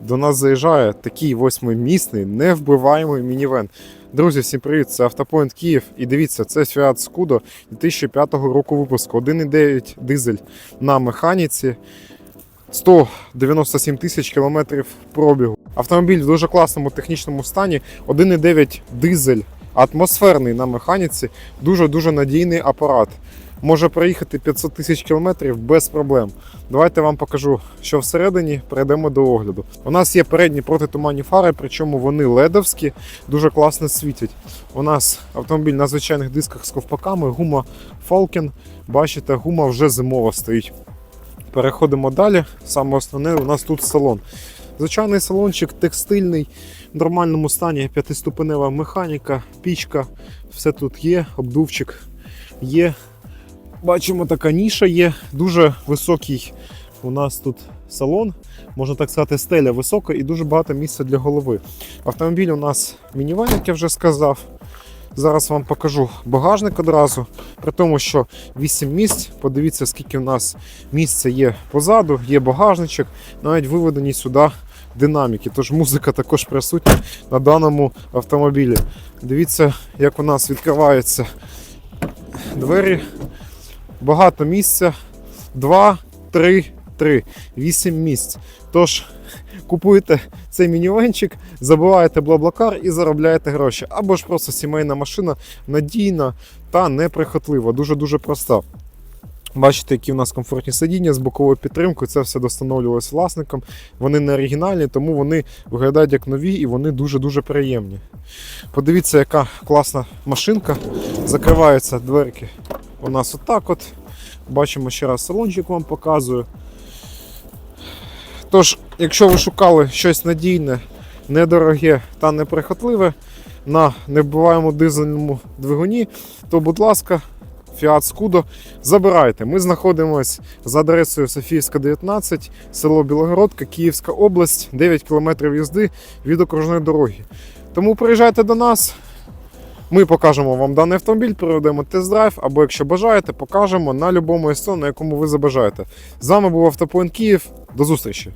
До нас заїжджає такий восьмимісний, невбиваємий мінівен. Друзі, всім привіт! Це Автопоінт Київ. І дивіться, це Fiat Scudo 2005 року випуску. 1,9 дизель на механіці. 197 тисяч кілометрів пробігу. Автомобіль в дуже класному технічному стані. 1,9 дизель, атмосферний на механіці. Дуже-дуже надійний апарат. Може проїхати 500 тисяч кілометрів без проблем. Давайте вам покажу, що всередині перейдемо до огляду. У нас є передні протитуманні фари, причому вони ледовські, дуже класно світять. У нас автомобіль на звичайних дисках з ковпаками, гума Falken. Бачите, гума вже зимова стоїть. Переходимо далі. Саме основне у нас тут салон. Звичайний салончик текстильний, в нормальному стані, п'ятиступенева механіка, пічка, все тут є, обдувчик є. Бачимо, така ніша є, дуже високий у нас тут салон, можна так сказати, стеля висока і дуже багато місця для голови. Автомобіль у нас мінівен, як я вже сказав. Зараз вам покажу багажник одразу. При тому, що 8 місць. Подивіться, скільки у нас місця є позаду, є багажничок, навіть виведені сюди динаміки. Тож музика також присутня на даному автомобілі. Дивіться, як у нас відкриваються двері. Багато місця. 2, 3, 3, 8 місць. Тож купуєте цей мінівенчик, забиваєте блаблакар і заробляєте гроші. Або ж просто сімейна машина надійна та неприхотлива, дуже-дуже проста. Бачите, які у нас комфортні сидіння з боковою підтримкою. Це все достановлювалось власником. Вони не оригінальні, тому вони виглядають як нові і вони дуже-дуже приємні. Подивіться, яка класна машинка. Закриваються дверки у нас отак от. Бачимо ще раз салончик вам показую. Тож, якщо ви шукали щось надійне, недороге та неприхотливе на невбиваємому дизельному двигуні, то, будь ласка, Fiat Scudo забирайте. Ми знаходимося за адресою Софіївська, 19, село Білогородка, Київська область, 9 км їзди від окружної дороги. Тому приїжджайте до нас. Ми покажемо вам даний автомобіль, проведемо тест-драйв, або якщо бажаєте, покажемо на будь-якому СТО, на якому ви забажаєте. З вами був Автопоінт Київ. До зустрічі!